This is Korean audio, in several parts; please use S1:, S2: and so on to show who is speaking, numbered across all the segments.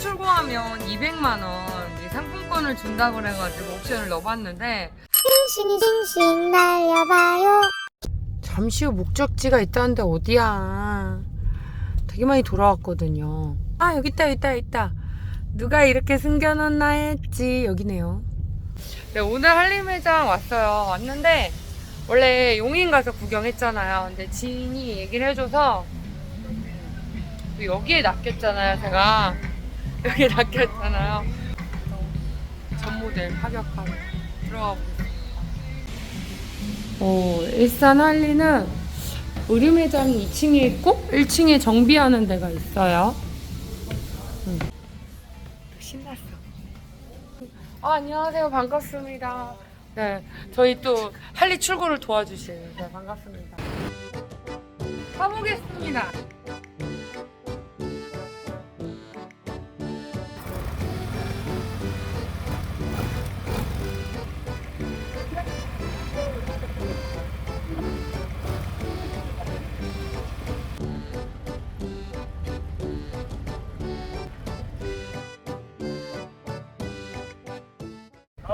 S1: 출고하면 200만 원 상품권을 준다고 그래가지고 옵션을 넣어봤는데
S2: 싱싱이 싱싱 날려봐요
S1: 잠시 후 목적지가 있다는데 어디야? 되게 많이 돌아왔거든요. 아 여기 있다 여기 있다 여기 있다. 누가 이렇게 숨겨놨나 했지 여기네요. 네 오늘 한림회장 왔어요. 왔는데 원래 용인 가서 구경했잖아요. 근데 지인이 얘기를 해줘서 여기에 낚였잖아요. 제가 여기에 낚였잖아요. 전 모델 파격하고 들어가 보겠습니다. 어, 일산 할리는 의류 매장이 2층에 있고 1층에 정비하는 데가 있어요. 음. 신났어. 아, 안녕하세요. 반갑습니다. 네, 저희 또 할리 출고를 도와주실 네, 반갑습니다. 가보겠습니다.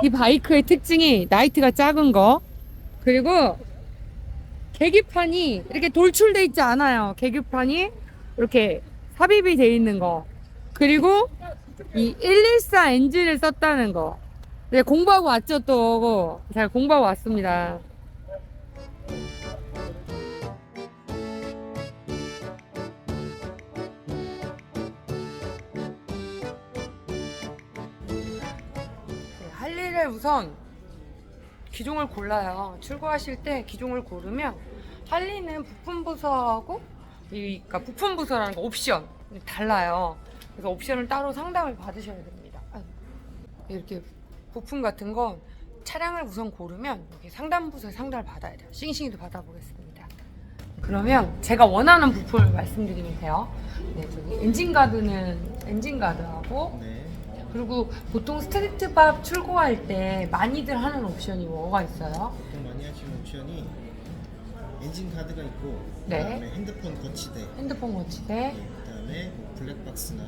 S1: 이 바이크의 특징이 나이트가 작은 거. 그리고 계기판이 이렇게 돌출돼 있지 않아요. 계기판이 이렇게 삽입이 돼 있는 거. 그리고 이 114 엔진을 썼다는 거. 네, 공부하고 왔죠 또 잘 공부하고 왔습니다 네, 할리를 우선 기종을 골라요. 출고하실 때 기종을 고르면 할리는 부품 부서하고 이 그러니까 부품 부서라는 거 옵션 달라요. 그래서 옵션을 따로 상담을 받으셔야 됩니다. 이렇게 부품 같은 건 차량을 우선 고르면 여기 상담 부서에 상담을 받아야 돼요. 싱싱이도 받아보겠습니다. 그러면 제가 원하는 부품을 말씀드리면 돼요. 네, 저기 엔진 가드는 엔진 가드하고
S3: 네.
S1: 그리고 보통 스트리트 밥 출고할 때 많이들 하는 옵션이 뭐가 있어요?
S3: 보통 많이 하시는 옵션이 엔진 카드가 있고
S1: 네.
S3: 그다음에 핸드폰 거치대,
S1: 핸드폰 거치대,
S3: 네, 그다음에 뭐 블랙박스나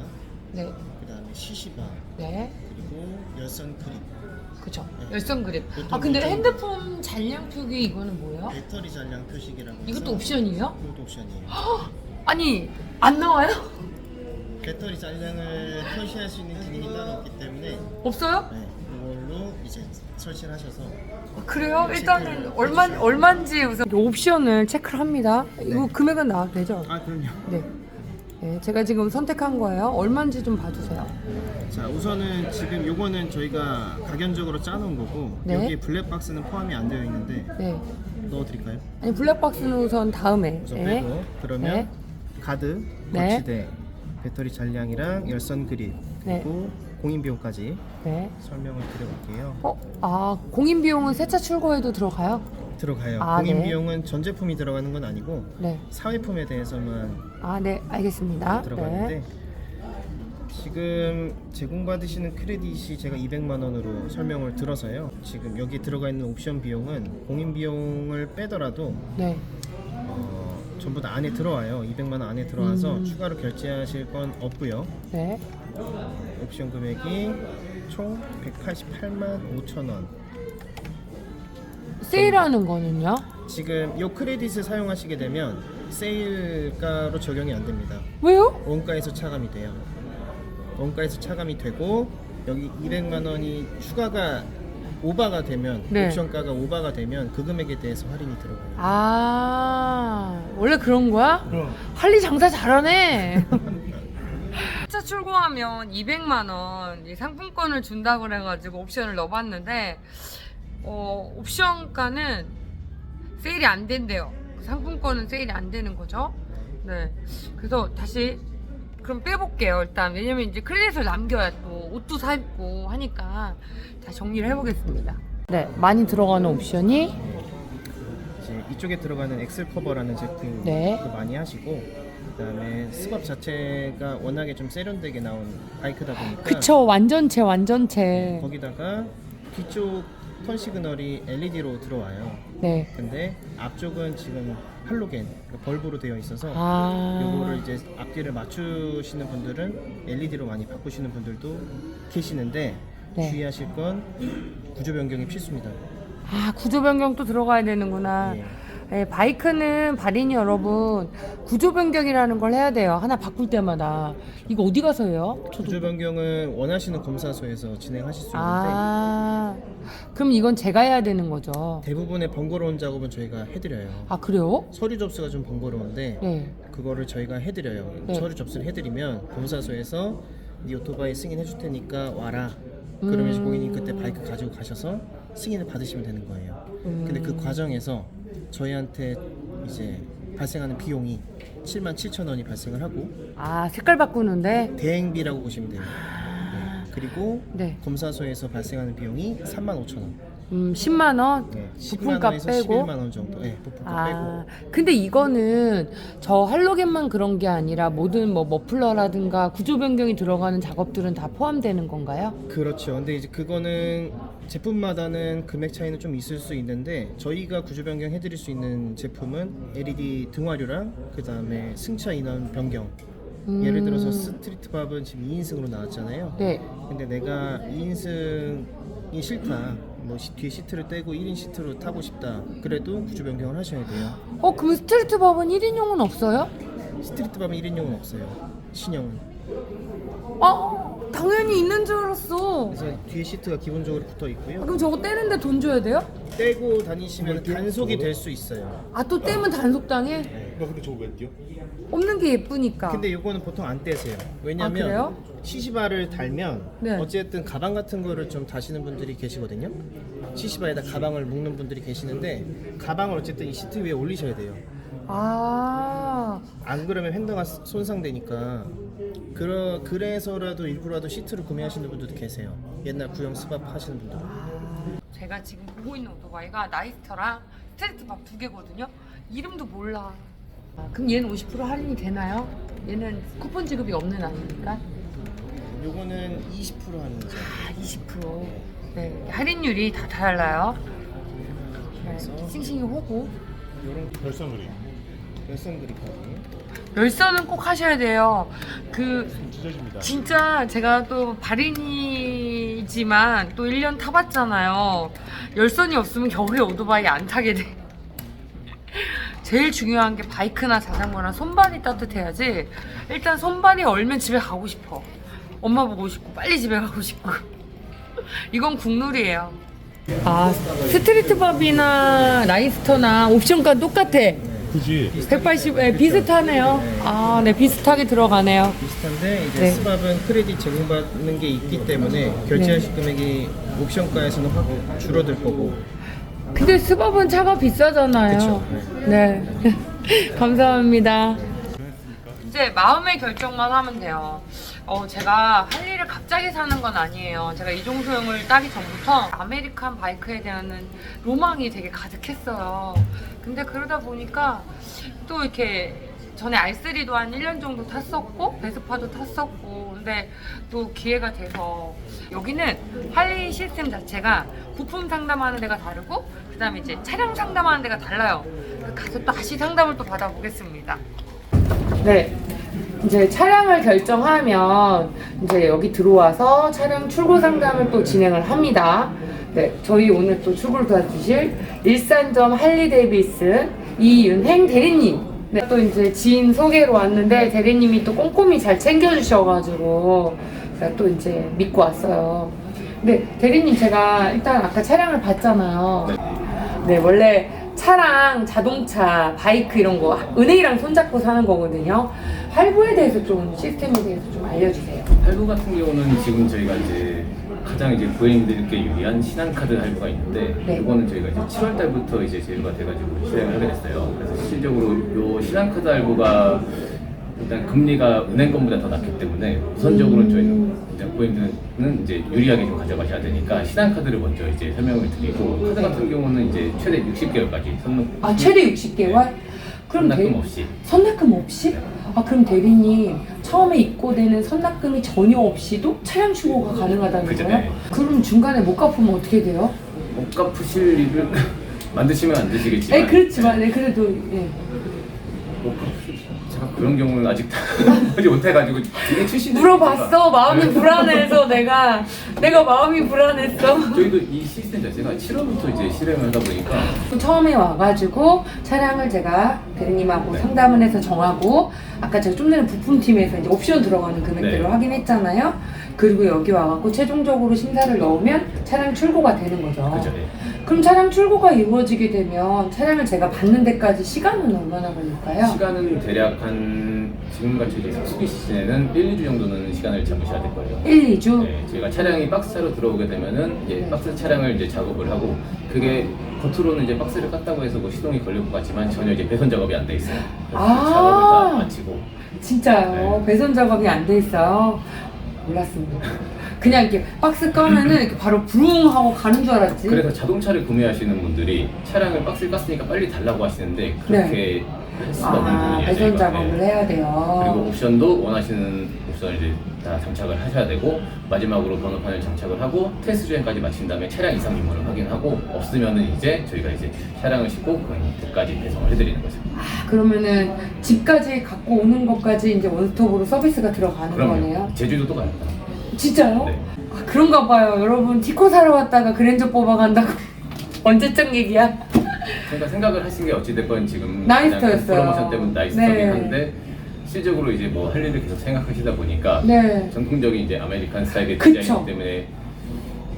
S1: 네,
S3: 그다음에 시시바
S1: 네,
S3: 그리고 열선 크립,
S1: 그쵸.
S3: 네.
S1: 열선 그립. 아 근데
S3: 보통-
S1: 핸드폰 잔량 표기 이거는 뭐예요?
S3: 배터리 잔량 표식이라고 해서
S1: 이것도 옵션이에요?
S3: 이것도 옵션이에요.
S1: 아니 안 나와요?
S3: 배터리 잔량을 표시할 수 있는 기능이 따로 없기 때문에
S1: 없어요?
S3: 네, 이걸로 이제 설치를 하셔서
S1: 아, 그래요? 일단은
S3: 체크를
S1: 얼마
S3: 해주셔야
S1: 얼마인지 우선 옵션을 체크를 합니다. 이거
S3: 네.
S1: 금액은 나와도 되죠?
S3: 아 그럼요.
S1: 네. 네, 제가 지금 선택한 거예요. 얼마인지 좀 봐주세요.
S3: 자 우선은 지금 요거는 저희가 가견적으로 짜놓은 거고
S1: 네.
S3: 여기에 블랙박스는 포함이 안 되어 있는데
S1: 네.
S3: 넣어드릴까요?
S1: 아니 블랙박스는 우선 다음에.
S3: 우선
S1: 네.
S3: 빼고 그러면
S1: 네.
S3: 가드,
S1: 네.
S3: 거치대, 배터리 잔량이랑 열선 그립
S1: 네.
S3: 그리고 공인 비용까지
S1: 네.
S3: 설명을 드려볼게요.
S1: 어, 아 공인 비용은 새 차 출고에도 들어가요?
S3: 들어가요.
S1: 아,
S3: 공인
S1: 네.
S3: 비용은 전 제품이 들어가는 건 아니고
S1: 네.
S3: 사회품에 대해서만
S1: 아, 네, 알겠습니다.
S3: 들어가는데
S1: 네.
S3: 지금 제공받으시는 크레딧이 제가 200만 원으로 설명을 들어서요. 지금 여기 들어가 있는 옵션 비용은 공인 비용을 빼더라도
S1: 네.
S3: 어, 전부 다 안에 들어와요. 200만 원 안에 들어와서
S1: 음.
S3: 추가로 결제하실 건 없고요.
S1: 네.
S3: 옵션 금액이 총 188만 5천 원.
S1: 세일하는 거는요?
S3: 지금 이 크레딧을 사용하시게 되면 세일가로 적용이 안 됩니다.
S1: 왜요?
S3: 원가에서 차감이 돼요. 원가에서 차감이 되고 여기 200만 원이 추가가 오바가 되면
S1: 네.
S3: 옵션가가 오바가 되면 그 금액에 대해서 할인이 들어가요.
S1: 아, 원래 그런 거야? 할리 장사 잘하네. 차 출고하면 200만 원 이 상품권을 준다고 그래가지고 옵션을 넣어봤는데 어, 옵션가는 세일이 안 된대요. 상품권은 세일이 안 되는 거죠. 네. 그래서 다시 그럼 빼볼게요. 일단 왜냐면 이제 크레딧을 남겨야 또 옷도 사 입고 하니까 다시 정리를 해보겠습니다. 네, 많이 들어가는 옵션이
S3: 이제 이쪽에 들어가는 엑셀 커버라는 제품도
S1: 네.
S3: 많이 하시고 그다음에 스컵 자체가 워낙에 좀 세련되게 나온 바이크다 보니까
S1: 그쵸 완전체 완전체.
S3: 거기다가 뒤쪽 턴 시그널이 LED로 들어와요.
S1: 네.
S3: 근데 앞쪽은 지금 할로겐 그러니까 벌브로 되어 있어서
S1: 아.
S3: 요거를 이제 이제 앞뒤를 맞추시는 분들은 LED로 많이 바꾸시는 분들도 계시는데
S1: 네.
S3: 주의하실 건 구조 변경이 필수입니다.
S1: 아 구조 변경도 들어가야 되는구나.
S3: 예.
S1: 예, 바이크는 발인이 여러분 구조 변경이라는 걸 해야 돼요. 하나 바꿀 때마다 이거 어디 가서 해요? 저도
S3: 구조 변경은 원하시는 검사소에서 진행하실 수 있는데
S1: 아 그럼 이건 제가 해야 되는 거죠.
S3: 대부분의 번거로운 작업은 저희가 해드려요.
S1: 아 그래요?
S3: 서류 접수가 좀 번거로운데
S1: 네.
S3: 그거를 저희가 해드려요.
S1: 네.
S3: 서류 접수를 해드리면 검사소에서 네 오토바이 승인해 줄 테니까 와라. 그러면 이제
S1: 음.
S3: 고객님 그때 바이크 가지고 가셔서 승인을 받으시면 되는 거예요. 근데 그 과정에서 저희한테 이제 발생하는 비용이 7만 7천 원이 발생을 하고
S1: 아 색깔 바꾸는데
S3: 대행비라고 보시면 돼요. 네. 그리고
S1: 네.
S3: 검사소에서 발생하는 비용이 3만 5천 원.
S1: 음 10만 원
S3: 네. 10만
S1: 부품값
S3: 원에서
S1: 빼고
S3: 11만 원 정도. 네, 부품값
S1: 아
S3: 빼고.
S1: 근데 이거는 저 할로겐만 그런 게 아니라 모든 뭐 머플러라든가 구조 변경이 들어가는 작업들은 다 포함되는 건가요?
S3: 그렇죠. 근데 이제 그거는 제품마다는 금액 차이는 좀 있을 수 있는데 저희가 구조 변경 해드릴 수 있는 제품은 LED 등화류랑 그 다음에 승차 인원 변경.
S1: 음.
S3: 예를 들어서 스트리트 밥은 지금 2인승으로 나왔잖아요.
S1: 네.
S3: 근데 내가 2인승이 싫다. 뭐 시- 뒤에 시트를 떼고 1인 시트로 타고 싶다. 그래도 구조 변경을 하셔야 돼요.
S1: 어 그럼 스트리트 밥은 1인용은 없어요?
S3: 스트리트 밥은 1인용은 없어요. 신형은.
S1: 아 당연히 있는 줄 알았어.
S3: 그래서 뒤에 시트가 기본적으로 붙어
S1: 아,
S3: 있고요.
S1: 그럼 저거 떼는데 돈 줘야 돼요?
S3: 떼고 다니시면 단속이 될 수 있어요.
S1: 아 또 떼면 단속당해?
S4: 나 근데 저거 왜 뛰어?
S1: 없는 게 예쁘니까.
S3: 근데 이거는 보통 안 떼세요. 왜냐면
S1: 아, 그래요?
S3: 시시바를 달면
S1: 네.
S3: 어쨌든 가방 같은 거를 좀 다시는 분들이 계시거든요. 시시바에다 가방을 묶는 분들이 계시는데 가방을 어쨌든 이 시트 위에 올리셔야 돼요.
S1: 아
S3: 안 그러면 핸드가 손상되니까 그러, 그래서라도 일부라도 시트를 구매하시는 분들도 계세요. 옛날 구형 스밥 하시는 분들.
S1: 제가 지금 보고 있는 오토바이가 나이스터랑 스트리트 밥 두 개거든요. 이름도 몰라. 아, 그럼 얘는 50% 할인이 되나요? 얘는 쿠폰 지급이 없는 아닙니까?
S3: 요거는 20% 할인이죠.
S1: 아 20%. 네 할인율이 다 달라요. 네, 싱싱이 호구.
S3: 요런
S4: 별선 그림.
S3: 열선 그립까지.
S1: 열선은 꼭 하셔야 돼요. 그
S4: 찢어집니다.
S1: 진짜 제가 또 발인이지만 또 1년 타봤잖아요. 열선이 없으면 겨울에 오토바이 안 타게 돼. 제일 중요한 게 바이크나 자전거나 손발이 따뜻해야지. 일단 손발이 얼면 집에 가고 싶어. 엄마 보고 싶고 빨리 집에 가고 싶고. 이건 국룰이에요. 아 스트리트 밥이나 라이스터나 옵션가 똑같아.
S4: 그지?
S1: 180, 예, 비슷하네요. 아, 네, 비슷하게 들어가네요.
S3: 비슷한데 이제
S1: 네.
S3: 스밥은 크레딧 제공받는 게 있기 때문에 결제하실 금액이 옵션가에서는 확 줄어들 거고
S1: 근데 스밥은 차가 비싸잖아요.
S3: 그쵸,
S1: 네. 감사합니다. 이제 마음의 결정만 하면 돼요. 어, 제가 할 일을 갑자기 사는 건 아니에요. 제가 이종소 형을 따기 전부터 아메리칸 바이크에 대한 로망이 되게 가득했어요. 근데 그러다 보니까 또 이렇게 전에 R3도 한 1년 정도 탔었고 베스파도 탔었고 근데 또 기회가 돼서 여기는 할리 시스템 자체가 부품 상담하는 데가 다르고 그 다음에 이제 차량 상담하는 데가 달라요. 가서 또 다시 상담을 또 받아보겠습니다. 네. 이제 차량을 결정하면 이제 여기 들어와서 차량 출고 상담을 또 진행을 합니다. 네, 저희 오늘 또 출고를 도와주실 일산점 할리 데이비슨 이윤행 대리님. 네, 또 이제 지인 소개로 왔는데 대리님이 또 꼼꼼히 잘 챙겨주셔가지고 제가 또 이제 믿고 왔어요. 근데 대리님 제가 일단 아까 차량을 봤잖아요. 네, 원래 차랑 자동차, 바이크 이런 거 은행이랑 손잡고 사는 거거든요. 할부에 대해서 좀 시스템에 대해서 좀 알려주세요.
S5: 할부 같은 경우는 지금 저희가 이제 가장 이제 고객님들께 유리한 신한카드 할부가 있는데
S1: 네.
S5: 이거는 저희가 이제 7월 달부터 이제 제휴가 돼가지고 실행을 하게 됐어요. 그래서 실질적으로 요 신한카드 할부가 일단 금리가 은행 건보다 더 낮기 때문에 우선적으로
S1: 음.
S5: 저희는 이제 고객님들은 이제 유리하게 좀 가져가셔야 되니까 신한카드를 먼저 이제 설명을 드리고 카드 같은 경우는 이제 최대 60개월까지 선납
S1: 아 최대 60개월? 그럼
S5: 선납금
S1: 대-
S5: 없이
S1: 선납금 없이? 아 그럼 대리님 처음에 입고되는 선납금이 전혀 없이도 차량 출고가 가능하다는
S5: 그죠,
S1: 거예요?
S5: 네.
S1: 그럼 중간에 못 갚으면 어떻게 돼요?
S5: 못 갚으실 일을 만드시면 안 되시겠지만
S1: 에 그렇지만 네, 그래도 예.
S5: 못 갚으실 그런 경우는 아직 보지 못해가지고 되게 출신
S1: 물어봤어. 마음이 불안해서 내가 내가 마음이 불안했어.
S5: 저희도 이 시스템 자체가 7월부터 이제 실행을 하다 보니까
S1: 처음에 와가지고 차량을 제가 대리님하고
S5: 네.
S1: 상담을 해서 정하고 아까 제가 좀 전에 부품팀에서 이제 옵션 들어가는 금액대로
S5: 네.
S1: 확인했잖아요. 그리고 여기 와갖고 최종적으로 심사를 넣으면 차량 출고가 되는 거죠.
S5: 그죠? 네.
S1: 그럼 차량 출고가 이루어지게 되면 차량을 제가 받는 데까지 시간은 얼마나 걸릴까요?
S5: 시간은 대략 한 지금같이 이제 수기 시즌에는 1, 2주 정도는 시간을 잡으셔야 될 거예요.
S1: 1, 2주?
S5: 네, 저희가 차량이 박스차로 들어오게 되면은 이제
S1: 네.
S5: 박스 차량을 이제 작업을 하고 그게 겉으로는 이제 박스를 깠다고 해서 뭐 시동이 걸릴 것 같지만 전혀 이제 배선 작업이 안 돼 있어요. 그래서
S1: 아.
S5: 그 작업을 다 마치고
S1: 진짜요?
S5: 네.
S1: 배선 작업이 안 돼 있어요. 몰랐습니다. 그냥 이렇게 박스 꺼면은 이렇게 바로 부릉 하고 가는 줄 알았지.
S5: 그래서 자동차를 구매하시는 분들이 차량을 박스를 깠으니까 빨리 달라고 하시는데 그렇게 할 수가 없는
S1: 아. 배선. 작업을
S5: 네.
S1: 해야 돼요.
S5: 그리고 옵션도 원하시는 옵션을 이제 다 장착을 하셔야 되고 마지막으로 번호판을 장착을 하고 테스트 주행까지 마친 다음에 차량 이상 유무를 확인하고 없으면은 이제 저희가 이제 차량을 싣고 그까지 배송을 해드리는 거죠.
S1: 아, 그러면은 집까지 갖고 오는 것까지 이제 원스톱으로 서비스가 들어가는 거네요.
S5: 제주도도 갑니다.
S1: 진짜요?
S5: 네.
S1: 아, 그런가 봐요. 여러분 티코 사러 왔다가 그랜저 뽑아간다고 언제적 얘기야?
S5: 그러니까 생각을 하신 게 어찌됐건 지금
S1: 나이스터였어요.
S5: 그냥 프로모션 때문에 나이스터긴
S1: 네.
S5: 한데 실적으로 이제 뭐 할 일을 계속 생각하시다 보니까
S1: 네.
S5: 전통적인 이제 아메리칸 스타일의
S1: 그쵸.
S5: 디자인 때문에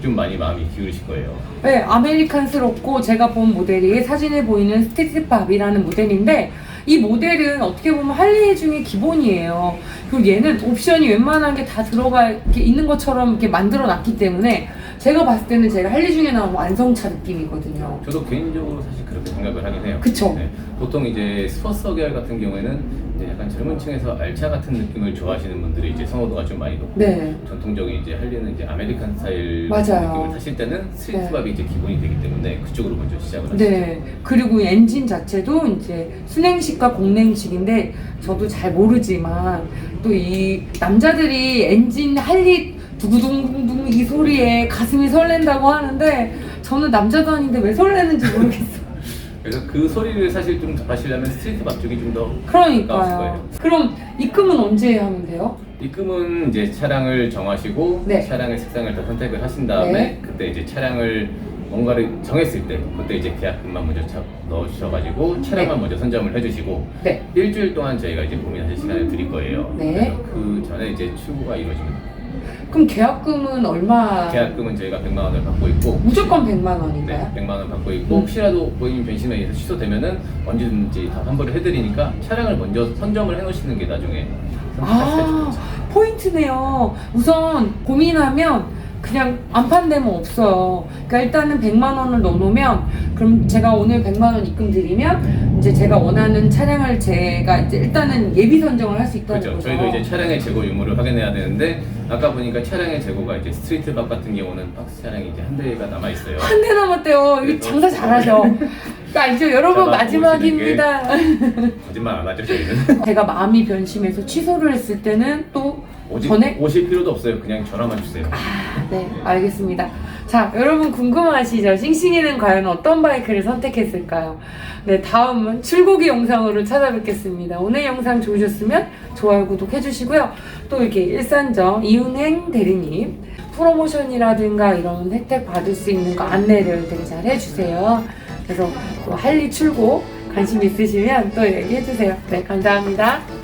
S5: 좀 많이 마음이 기울이실 거예요.
S1: 네, 아메리칸스럽고 제가 본 모델이 사진에 보이는 스티치팝이라는 모델인데 이 모델은 어떻게 보면 할리 중에 기본이에요. 그리고 얘는 옵션이 웬만한 게 다 들어가 이렇게 있는 것처럼 이렇게 만들어 놨기 때문에 제가 봤을 때는 제가 할리 중에 나온 완성차 느낌이거든요.
S5: 저도 개인적으로 사실 그렇게 생각을 하긴 해요.
S1: 그쵸.
S5: 네. 보통 이제 스포츠 계열 같은 경우에는 이제 약간 젊은 층에서 알차 같은 느낌을 좋아하시는 분들이 이제 선호도가 좀 많이 높고
S1: 네.
S5: 전통적인 이제 할리는 이제 아메리칸 스타일
S1: 맞아요.
S5: 느낌을 타실 때는 스트리트밥이 이제 기본이 되기 때문에 그쪽으로 먼저 시작을 하시죠.
S1: 네. 그리고 엔진 자체도 이제 순행식과 공랭식인데 저도 잘 모르지만 또 이 남자들이 엔진 할리 두구둥둥 이 소리에 가슴이 설렌다고 하는데 저는 남자도 아닌데 왜 설레는지 모르겠어요.
S5: 그래서 그 소리를 사실 좀 접하시려면 스트리트밥 쪽이 좀더 가까우실
S1: 그러니까요.
S5: 거예요.
S1: 그럼 입금은 언제 하면 돼요?
S5: 입금은 이제 차량을 정하시고
S1: 네.
S5: 차량의 색상을 다 선택을 하신 다음에
S1: 네.
S5: 그때 이제 차량을 뭔가를 정했을 때 그때 이제 계약금만 먼저 차- 넣어주셔가지고 차량만
S1: 네.
S5: 먼저 선점을 해주시고
S1: 네.
S5: 일주일 동안 저희가 이제 고민하실 시간을 드릴 거예요.
S1: 네.
S5: 그래서 그 전에 이제 출고가 이루어지면
S1: 그럼 계약금은 얼마?
S5: 계약금은 저희가 100만 원을 받고 있고
S1: 무조건 100만
S5: 네,
S1: 원인가요?
S5: 100만 원 받고 있고
S1: 음.
S5: 혹시라도 본인 변심에 의해서 취소되면은 언제든지 다 환불을 해드리니까 차량을 먼저 선점을 해놓으시는 게 나중에 선택하실
S1: 아. 포인트네요. 우선 고민하면 그냥 안 판 되면 없어요. 그러니까 일단은 100만 원을 넣어놓으면 그럼 제가 오늘 100만 원 입금 드리면 이제 제가 원하는 차량을 제가 이제 일단은 예비 선정을 할 수 있다는
S5: 그렇죠.
S1: 거죠.
S5: 저희도 이제 차량의 재고 유무를 확인해야 되는데 아까 보니까 차량의 재고가 이제 스트리트 박 같은 경우는 박스 차량이 이제 한 대가 남아 있어요.
S1: 한 대 남았대요. 이거 장사 잘하죠. 그러니까 알죠? 여러분
S5: 잡아
S1: 마지막입니다.
S5: 거짓말 안 하죠 저희는.
S1: 제가 마음이 변심해서 취소를 했을 때는 또
S5: 오직
S1: 전에
S5: 오실 필요도 없어요. 그냥 전화만 주세요.
S1: 네, 알겠습니다. 자, 여러분 궁금하시죠? 싱싱이는 과연 어떤 바이크를 선택했을까요? 네, 다음은 출고기 영상으로 찾아뵙겠습니다. 오늘 영상 좋으셨으면 좋아요, 구독 해주시고요. 또 이렇게 일산정 이은행 대리님 프로모션이라든가 이런 혜택 받을 수 있는 거 안내를 되게 잘 해주세요. 그래서 또 할리 출고 관심 있으시면 또 얘기해주세요. 네, 감사합니다.